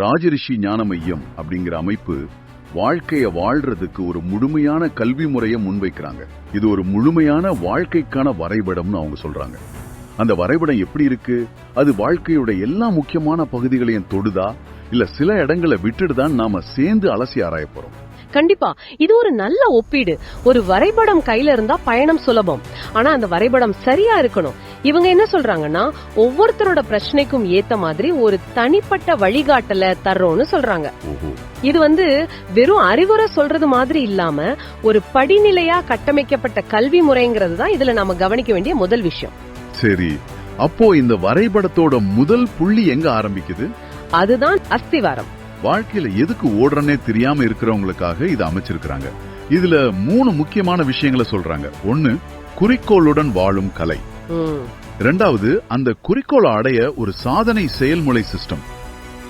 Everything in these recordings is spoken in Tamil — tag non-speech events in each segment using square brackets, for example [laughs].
ராஜரிஷி ஞான மையம் அப்படிங்கிற அமைப்பு வாழ்க்கைய வாழ்றதுக்கு ஒரு முழுமையான கல்வி முறையை முன்வைக்கிறாங்க. இது ஒரு முழுமையான வாழ்க்கைக்கான வரைபடம்னு அவங்க சொல்றாங்க. அந்த வரைபடம் எப்படி இருக்கு? அது வாழ்க்கையோட எல்லா முக்கியமான பகுதிகளையும் தொடுதா? இல்ல சில இடங்களை விட்டுடுதான் நாம சேர்ந்து அலசி ஆராய போறோம். கண்டிப்பா. இது ஒரு நல்ல ஒப்பீடு. ஒரு வரைபடம் கையில இருந்தா பயணம் சுலபம். ஆனா அந்த வரைபடம் சரியா இருக்கணும். இவங்க என்ன சொல்றாங்கன்னா ஒவ்வொருத்தரோட பிரச்சனைக்கும் ஏத்த மாதிரி ஒரு தனிப்பட்ட வழிகாட்டல தர்றோம்னு சொல்றாங்க. இது வந்து வெறும் அறிவுரை சொல்றது மாதிரி இல்லாம ஒரு படிநிலையா கட்டமைக்கப்பட்ட கல்வி முறைங்கிறது தான் இதுல நாம கவனிக்க வேண்டிய முதல் விஷயம். சரி. அப்போ இந்த வரைபடத்தோட முதல் புள்ளி எங்க ஆரம்பிக்குது? அதுதான் அஸ்திவாரம். வாழ்க்கையில எதுக்கு ஓடுறனே தெரியாம இருக்கிறவங்களுக்காக இது அமைச்சிருக்கிறாங்க. இதுல மூணு முக்கியமான விஷயங்களை சொல்றாங்க. ஒன்னு குறிக்கோளுடன் வாழும் கலை. ம், இரண்டாவது அந்த குறிக்கோளை அடைய ஒரு சாதனை செயல்முறை சிஸ்டம்.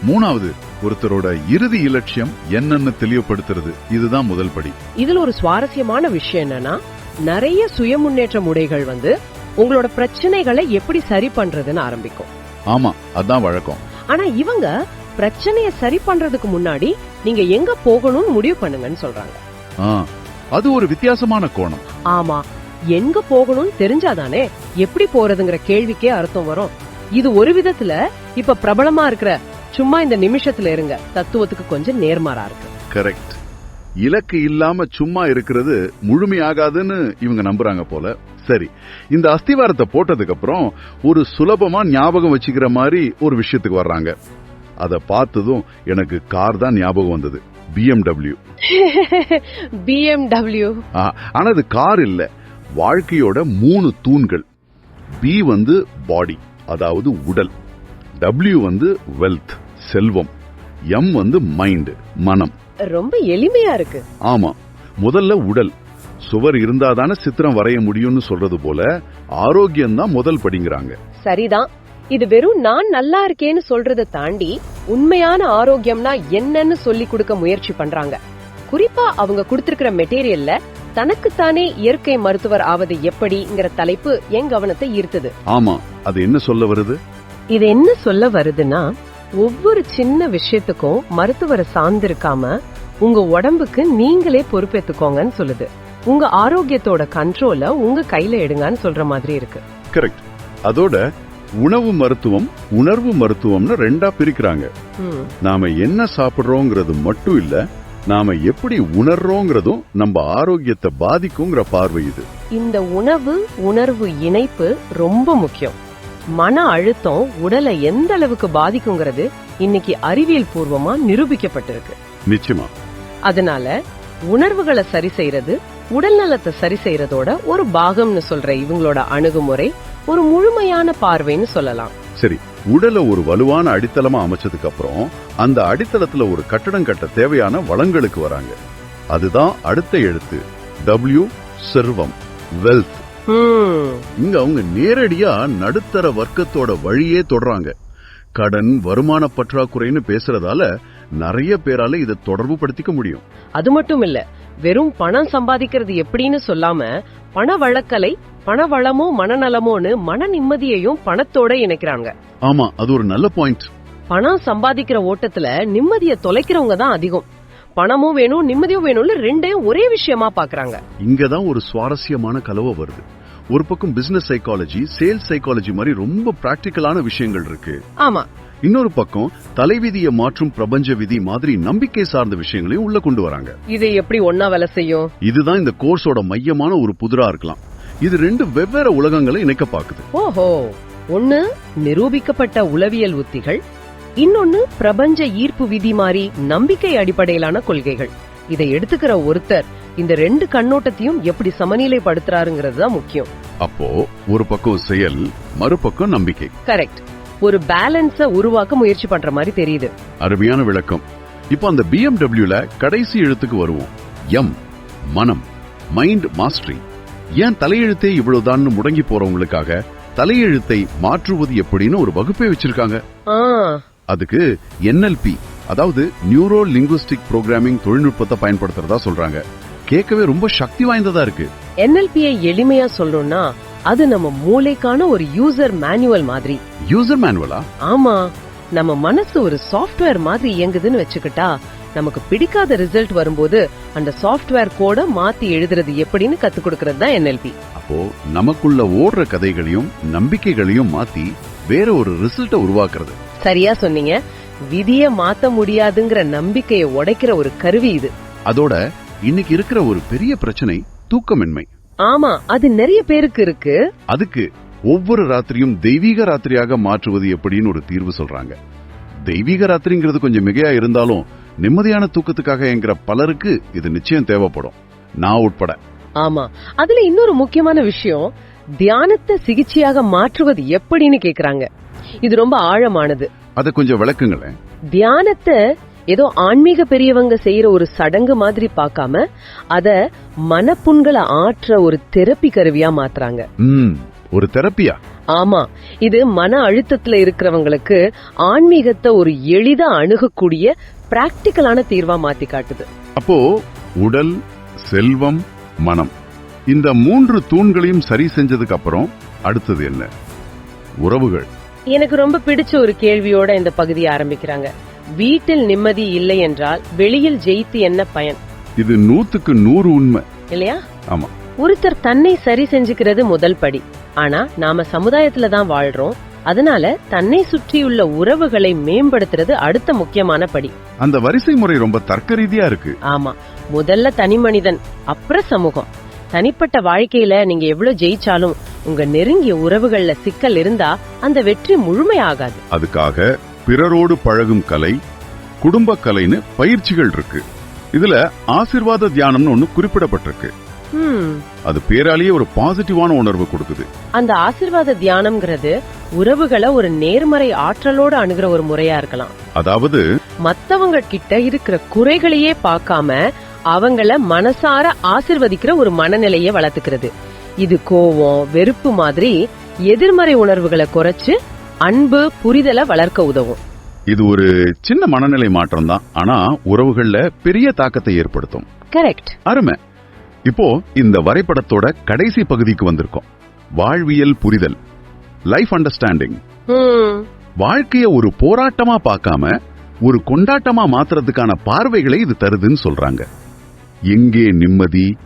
மூணாவது ஒருத்தரோட இறுதி இலட்சியம் என்னன்னு தெளிவுபடுத்துறது. இதுதான் முதல் படி. இதுல ஒரு சுவாரஸ்யமான விஷயம் என்னன்னா நிறைய சுய முன்னேற்ற முறைகள் வந்து உங்களோட பிரச்சனைகளை எப்படி சரி பண்றதுன்னு ஆரம்பிக்கும். ஆமா அதான் வழக்கம். ஆனா இவங்க பிரச்சனைய சரி பண்றதுக்கு முன்னாடி நீங்க எங்க போகணும்னு முடிவு பண்ணுங்கன்னு சொல்றாங்க. ஆ, அது ஒரு வித்தியாசமான கோணம். ஆமா எங்க போகணும்னு தெரிஞ்சாதானே எப்படி போறதுங்கிற கேள்விக்கே அர்த்தம் வரும். இது ஒரு விதத்துல இப்ப பிரபலமா இருக்கிற சும்மா இந்த நிமிஷத்துல இருங்க தத்துவத்துக்கு கொஞ்சம் நேர்மாறா இருக்கு. கரெக்ட் இலக்கு இல்லாம சும்மா இருக்கிறது முழுமையாகாதுன்னு இவங்க நம்புறாங்க போல. சரி இந்த அஸ்திவாரத்தை போட்டதுக்கு அப்புறம் ஒரு சுலபமா ஞாபகம் வச்சுக்கிற மாதிரி ஒரு விஷயத்துக்கு வர்றாங்க. அத பார்த்ததும் எனக்கு கார் தான் ஞாபகம் வந்தது பிஎம்டபிள்யூ [laughs] ஆ, ஆனா அது கார் இல்ல. வாழ்க்கையோட மூணு தூண்கள். பி வந்து பாடி அதாவது உடல். W வந்து வெல்த் செல்வம். எம் வந்து மைண்ட் மனம். ரொம்ப எளிமையா இருக்கு. ஆமா முதல்ல உடல். சுவர் இருந்தாதானே சித்திரம் வரைய முடியும்னு சொல்றது போல ஆரோக்கியம் தான் முதல் படிங்கிறாங்க. சரிதான். இது வெறும் நான் நல்லா இருக்கேன்னு சொல்றதை தாண்டி உண்மையான ஆரோக்கியம்னா என்னன்னு சொல்லி கொடுக்க முயற்சி பண்றாங்க. குறிப்பா அவங்க கொடுத்திருக்கிற மெட்டீரியல்ல தனக்குத்தானே இயற்கை மருத்துவர் ஆவது எப்படிங்கிற தலைப்பு என் கவனத்தை ஈர்த்தது. ஆமா அது என்ன சொல்ல வருது? இது என்ன சொல்ல வருதுன்னா ஒவ்வொரு சின்ன விஷயத்துக்கும் மருத்துவரை சார்ந்திருக்காம உங்க உடம்புக்கு நீங்களே பொறுப்பேத்துக்கோங்கன்னு சொல்லுது. உங்க ஆரோக்கியத்தோட கண்ட்ரோல உங்க கையில எடுங்கன்னு சொல்ற மாதிரி இருக்கு. கரெக்ட் அதோட உணவு மருத்துவம் உணர்வு மருத்துவம்னு ரெண்டா பிரிக்கிறாங்க. நாம என்ன சாப்பிடுறோங்கிறது மட்டும் இல்ல நாம எப்படி உணர்றோங்கிறதும் நம்ம ஆரோக்கியத்தை பாதிக்குங்கிற பார்வை இது. இந்த உணவு உணர்வு இணைப்பு ரொம்ப முக்கியம். மன அழுத்தம் உடலை எந்த அளவுக்கு பாதிக்குங்கிறது இன்னைக்கு அறிவியல் பூர்வமா நிரூபிக்கப்பட்டிருக்கு. நிச்சயமா. அதனால உணர்வுகளை சரி செய்யறது உடல் நலத்தை சரி செய்யறதோட ஒரு பாகம்னு சொல்ற இவங்களோட அணுகுமுறை ஒரு முழுமையான பார்வைன்னு சொல்லலாம். சரி உடலை ஒரு வலுவான அடித்தளமா அமைச்சதுக்கு அப்புறம் அந்த அடித்தளத்துல ஒரு கட்டடம் கட்ட தேவையான வளங்களுக்கு வராங்க. அதுதான் அடுத்த எழுத்து W செல்வம் வெல்த் இங்க அவங்க நேரடியா நடுத்தர வர்க்கத்தோட வழியே தொடறாங்க. கடன் வருமான பற்றாக்குறைன்னு பேசுறதால நிறைய பேரால இதை தொடர்பு படுத்திக்க முடியும். அது மட்டும் இல்ல வெறும் பணம் சம்பாதிக்கிறது எப்படின்னு சொல்லாம பண வழக்கலை பண வளமோ மனநலமோன்னு மன நிம்மதியையும் பணத்தோட இணைக்கிறாங்க. ஆமா அது ஒரு நல்ல பாயிண்ட் பணம் சம்பாதிக்கிற ஓட்டத்துல நிம்மதிய தொலைக்கிறவங்க தான் அதிகம். பணமும் வேணும் நிம்மதியும் வேணும்னு ரெண்டையும் ஒரே விஷயமா பாக்குறாங்க. இங்கதான் ஒரு சுவாரஸ்யமான கலவை வருது. ஒரு பக்கம் பிசினஸ் சைக்காலஜி சேல்ஸ் சைக்காலஜி மாதிரி ரொம்ப பிராக்டிக்கலான விஷயங்கள் இருக்கு. ஆமா. இன்னொரு பக்கம் தலைவிதியை மாற்றும் பிரபஞ்ச விதி மாதிரி நம்பிக்கை சார்ந்த விஷயங்களையும் உள்ள கொண்டு வராங்க. இது எப்படி ஒன்னா வேலை செய்யும்? இதுதான் இந்த கோர்ஸோட மையமான ஒரு புதிரா இருக்கலாம். இது ரெண்டு வெவ்வேறு உலகங்களை இணைக்க பாக்குது. ஓஹோ. ஒன்னு நிரூபிக்கப்பட்ட உளவியல் உத்திகள். இன்னொன்னு பிரபஞ்ச ஈர்ப்பு விதி மாதிரி நம்பிக்கை அடிப்படையிலான கொள்கைகள். இதை எடுத்துக்கிற ஒருத்தர் இந்த ரெண்டு கண்ணோட்டத்தையும் எப்படி சமநிலைப்படுத்துறாருங்கிறது தான் முக்கியம். அப்போ ஒரு பக்கம் செயல் மறுபக்கம் நம்பிக்கை. கரெக்ட். ஒரு பேலன்ஸ உருவாக்க முயற்சி பண்ற மாதிரி தெரியுது. அருமையான விளக்கம். இப்போ அந்த பிஎம்டபிள்யூல கடைசி எழுத்துக்கு வருவோம். எம் மனம். மைண்ட் மாஸ்டரி ஏன் தலையெழுத்தே இவ்வளவுதான்னு முடங்கி போறவங்களுக்காக தலையெழுத்தை மாற்றுவது எப்படின்னு ஒரு வகுப்பே வச்சிருக்காங்க. அதுக்கு என்எல்பி அதாவது நியூரோ லிங்குவிஸ்டிக் ப்ரோக்ராமிங் தொழில்நுட்பத்தை பயன்படுத்துறதா சொல்றாங்க. கேட்கவே ரொம்ப சக்தி வாய்ந்ததா இருக்கு. என்எல்பியை எளிமையா சொல்லணும்னா அது நம்ம மூளைக்கான ஒரு யூசர் மேனுவல் மாதிரி. யூசர் மேனுவலா ஆமா. நம்ம மனசு ஒரு சாஃப்ட்வேர் மாதிரி இயங்குதுன்னு வச்சுக்கிட்டா நமக்கு பிடிக்காத ரிசல்ட் வரும்போது அந்த சாஃப்ட்வேர் கோட மாத்தி எழுதுறது எப்படின்னு கத்து கொடுக்கறது தான் என்எல்பி. அப்போ நமக்குள்ள ஓடுற கதைகளையும் நம்பிக்கைகளையும் மாத்தி வேற ஒரு ரிசல்ட்டை உருவாக்குறது. சரியா சொன்னீங்க. விதிய மாத்த முடியாதுங்கிற நம்பிக்கையை உடைக்கிற ஒரு கருவி இது. அதோட இன்னைக்கு இருக்கிற ஒரு பெரிய பிரச்சனை தூக்கமின்மை. ஆமா அது நிறைய பேருக்கு இருக்கு. அதுக்கு ஒவ்வொரு ராத்திரியும் தெய்வீக ராத்திரியாக மாற்றுவது எப்படின்னு ஒரு தீர்வு சொல்றாங்க. தெய்வீக ராத்திரிங்கிறது கொஞ்சம் மிகையா இருந்தாலும் நிம்மதியான தூக்கத்துக்காக என்கிற பலருக்கு இது நிச்சயம் தேவைப்படும். நான் உட்பட. ஆமா. அதுல இன்னொரு முக்கியமான விஷயம் தியானத்தை சிகிச்சையாக மாற்றுவது எப்படின்னு கேக்குறாங்க. இது ரொம்ப ஆழமானது. அதை கொஞ்சம் விளக்குங்களேன். தியானத்தை ஏதோ ஆன்மீக பெரியவங்க செய்யற ஒரு சடங்கு மாதிரி பார்க்காம அத மனப்புண்களை ஆற்ற ஒரு தெரப்பி கருவியா மாத்துறாங்க. ஒரு தெரப்பியா? ஆமா. இது மன அழுத்தத்துல இருக்கிறவங்களுக்கு ஆன்மீகத்தை ஒரு எளிதா அணுகக்கூடிய பிராக்டிக்கலான தீர்வா மாத்தி காட்டுது. அப்போ உடல் செல்வம் மனம் இந்த மூன்று தூண்களையும் சரி செஞ்சதுக்கு அப்புறம் அடுத்தது என்ன? உறவுகள். எனக்கு ரொம்ப பிடிச்ச ஒரு கேள்வியோட இந்த பகுதியை ஆரம்பிக்கிறாங்க. வீட்டில் நிம்மதி இல்லை என்றால் வெளியில் ஜெயித்து என்ன பயன்? இது நூத்துக்கு நூறு உண்மை. இல்லையா? ஆமா. ஒருத்தர் தன்னை சரி செஞ்சுக்கிறது முதல் படி. ஆனா நாம சமுதாயத்துல தான் வாழ்றோம். அதனால தன்னை சுற்றியுள்ள உறவுகளை மேம்படுத்துறது அடுத்த முக்கியமான படி. அந்த வரிசை முறை ரொம்ப தர்க்க ரீதியா இருக்கு. ஆமா. முதல்ல தனி மனிதன் அப்புறம் சமூகம். தனிப்பட்ட வாழ்க்கையில நீங்க எவ்வளவு ஜெயிச்சாலும் உங்க நெருங்கிய உறவுகள்ல சிக்கல் இருந்தா அந்த வெற்றி முழுமையாகாது. அதுக்காக பிறரோடு பழகும் கலை குடும்ப கலைன்னு பயிற்சிகள் இருக்கு. இதுல ஆசிர்வாத தியானம்னு ஒண்ணு குறிப்பிடப்பட்டிருக்கு. அது பேராலேயே ஒரு பாசிட்டிவான உணர்வு கொடுக்குது. அந்த ஆசிர்வாத தியானம்ங்கிறது உறவுகளை ஒரு நேர்மறை ஆற்றலோட அணுகிற ஒரு முறையா இருக்கலாம். அதாவது மத்தவங்க கிட்ட இருக்கிற குறைகளையே பார்க்காம அவங்கள மனசார ஆசிர்வதிக்கிற ஒரு மனநிலையை வளர்த்துக்கிறது. இது கோவம் வெறுப்பு மாதிரி எதிர்மறை உணர்வுகளை குறைச்சு அன்பு புரிதலை வளர்க்க உதவும். இது ஒரு சின்ன மனநிலை மாற்றம் தான் ஆனா உறவுகள்ல பெரிய தாக்கத்தை ஏற்படுத்தும். கரெக்ட் அருமை. இப்போ இந்த வரைபடத்தோட கடைசி பகுதிக்கு வந்திருக்கோம். வாழ்வியல் புரிதல். லைஃப் அண்டர்ஸ்டாண்டிங் வாழ்க்கைய ஒரு போராட்டமா பார்க்காம ஒரு கொண்டாட்டமா மாத்துறதுக்கான பார்வைகளை இது தருதுன்னு சொல்றாங்க. எங்கே நிம்மதி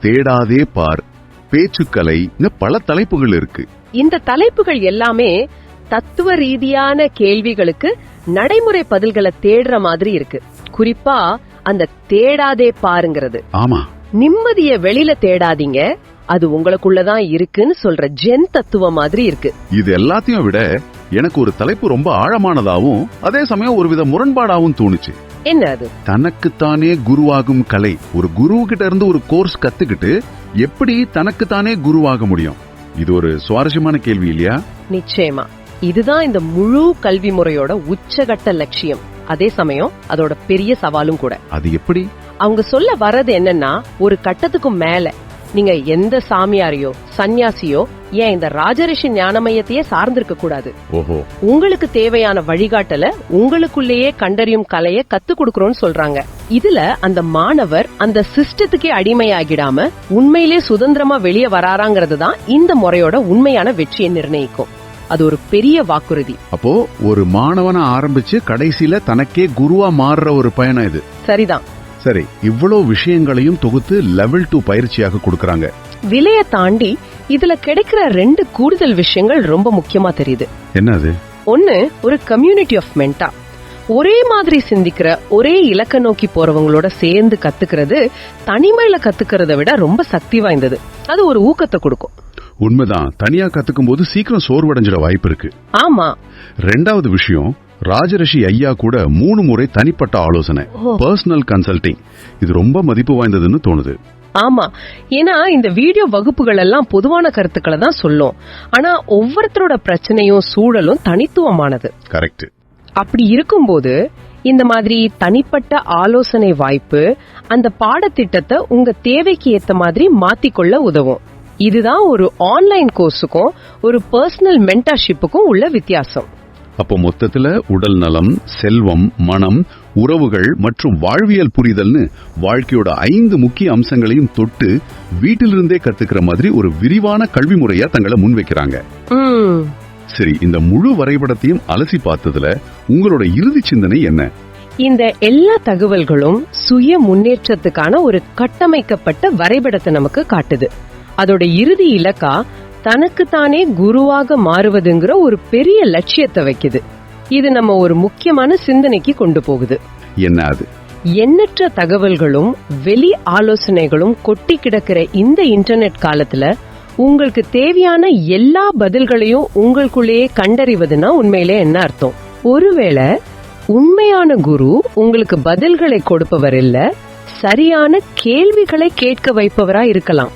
தேடாதே பார் பேச்சுக்கலைன்னு பல தலைப்புகள் இருக்கு. இந்த தலைப்புகள் எல்லாமே தத்துவ ரீதியான கேள்விகளுக்கு நடைமுறை பதில்களை தேடுற மாதிரி இருக்கு. குறிப்பா அந்த தேடாதே பாருங்கிறது. ஆமா. நிம்மதிய வெளியில தேடாதீங்க. அது உங்களுக்குள்ளதான் இருக்குன்னு சொல்ற ஜென் தத்துவம் மாதிரி இருக்கு. இது எல்லாத்தையும் விட எனக்கு ஒரு தலைப்பு ரொம்ப ஆழமானதாவும் அதே சமயம் ஒருவித முரண்பாடாவும் தோணுச்சு. என்ன அது? தனக்குத்தானே குருவாகும் கலை. ஒரு குரு கிட்ட இருந்து ஒரு கோர்ஸ் கத்துக்கிட்டு எப்படி தனக்குத்தானே குருவாக முடியும்? இது ஒரு சுவாரஸ்யமான கேள்வி இல்லையா? நிச்சயமா. இதுதான் இந்த முழு கல்வி முறையோட உச்சகட்ட லட்சியம். அதே சமயம் அதோட பெரிய சவாலும் கூட. அது எப்படி? அவங்க சொல்ல வர்றது என்னன்னா ஒரு கட்டத்துக்கு மேல நீங்க எந்த சாமியாரையோ சந்நியாசியோ ஏன் இந்த ராஜரிஷி ஞானமயத்தையே சார்ந்திருக்க கூடாது? ஓஹோ. உங்களுக்கு தேவையான வழிகாட்டல உங்களுக்குள்ளேயே கண்டறியும் கலைய கத்து கொடுக்கறோம்னு சொல்றாங்க. இதுல அந்த மாணவர் அந்த சிஸ்டத்துக்கே அடிமையாகிடாம உண்மையிலே சுதந்திரமா வெளியே வராராங்கிறது தான் இந்த முறையோட உண்மையான வெற்றியை நிர்ணயிக்கும். அது ஒரு பெரிய வாக்குறுதி. அப்போ ஒரு மாணவனை ஆரம்பிச்சு கடைசியில தனக்கே குருவா மாறுற ஒரு பயணம் இது. சரிதான். சரி இவ்வளவு விஷயங்களையும் தொகுத்து லெவல் டூ பயிற்சியாக கொடுக்கறாங்க. விலைய தாண்டி இதுல கிடைக்கிற ரெண்டு கூடுதல் விஷயங்கள் ரொம்ப முக்கியமா தெரியுது. என்னது? ஒன்னு ஒரு கம்யூனிட்டி ஆஃப் மென்டா ஒரே மாதிரி சிந்திக்கிற ஒரே இலக்க நோக்கி போறவங்களோட சேர்ந்து கத்துக்கிறது தனிமையில கத்துக்கிறத விட ரொம்ப சக்தி வாய்ந்தது. அது ஒரு ஊக்கத்தை கொடுக்கும். உண்மைதான். தனியா கத்துக்கும் போது சீக்கிரம் சோர்வடைஞ்சிட வாய்ப்பு இருக்கு. ஆமா. ரெண்டாவது விஷயம் ராஜரிஷி ஐயா கூட மூணு முறை தனிப்பட்ட ஆலோசனை. பர்சனல் கன்சல்டிங் இது ரொம்ப மதிப்பு வாய்ந்ததுன்னு தோணுது. ஆமா. ஏன்னா இந்த வீடியோ வகுப்புகள் எல்லாம் பொதுவான கருத்துக்களை தான் சொல்லும். ஆனா ஒவ்வொருத்தரோட பிரச்சனையும் சூழலும் தனித்துவமானது. கரெக்ட் அப்படி இருக்கும்போது இந்த மாதிரி தனிப்பட்ட ஆலோசனை வாய்ப்பு அந்த பாடத்திட்டத்தை உங்க தேவைக்கு ஏத்த மாதிரி மாத்திக்கொள்ள உதவும். இதுதான் ஒரு ஆன்லைன் கோர்ஸுக்கும் ஒரு பர்சனல் மென்டர்ஷிப்புக்கும் உள்ள வித்தியாசம். அப்போ மொத்தத்துல உடல் நலம் செல்வம் மனம் உறவுகள் மற்றும் வாழ்வியல் புரிதல்னு வாழ்க்கையோட ஐந்து முக்கிய அம்சங்களையும் தொட்டு வீட்டிலிருந்தே கத்துக்கிற மாதிரி ஒரு விரிவான கல்வி முறையா தங்களை முன்வைக்கிறாங்க. சரி இந்த முழு வரைபடத்தையும் அலசி பார்த்ததுல உங்களோட இறுதி சிந்தனை என்ன? இந்த எல்லா தகவல்களும் சுய முன்னேற்றத்துக்கான ஒரு கட்டமைக்கப்பட்ட வரைபடத்தை நமக்கு காட்டுது. அதோட இறுதி இலக்கா தனக்குத்தானே குருவாக மாறுவதுங்கிற ஒரு பெரிய லட்சியத்தை வைக்குது. இது நம்ம ஒரு முக்கியமான சிந்தனைக்கு கொண்டு போகுது. என்ன அது? எண்ணற்ற தகவல்களும் வெளி ஆலோசனைகளும் கொட்டி கிடக்கிற இந்த இன்டர்நெட் காலத்துல உங்களுக்கு தேவையான எல்லா பதில்களையும் உங்களுக்குள்ளேயே கண்டறிவதுனா உண்மையிலே என்ன அர்த்தம்? ஒருவேளை உண்மையான குரு உங்களுக்கு பதில்களை கொடுப்பவர் இல்ல சரியான கேள்விகளை கேட்க வைப்பவரா இருக்கலாம்.